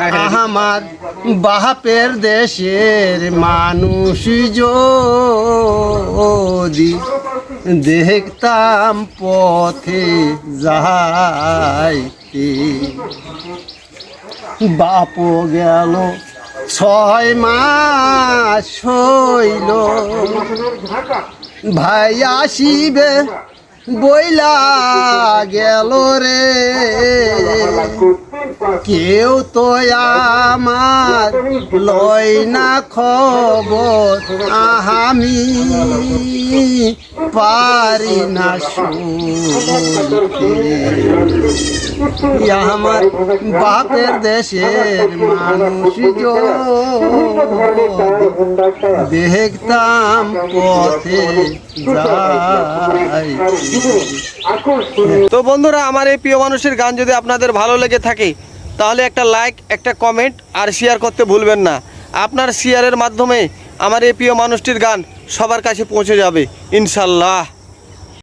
আমার বাপের দেশের মানুষ যদি দেখতাম পথে যাইতে। বাপ গেল, ছয় মাস হইল। ভাই আসিবে, বইলা গেল রে। কেউ তো আমার লয় না খবর, আহামি পারি না আমার বাপের দেশের মানুষ দেখতাম পথে তো বন্ধুরা, আমার এই প্রিয় মানুষের গান যদি আপনাদের ভালো লেগে থাকে তাহলে একটা লাইক একটা কমেন্ট আর শেয়ার করতে ভুলবেন না। আপনার শেয়ারের মাধ্যমে আমার এই প্রিয় মানুষটির গান সবার কাছে পৌঁছে যাবে, ইনশাল্লাহ।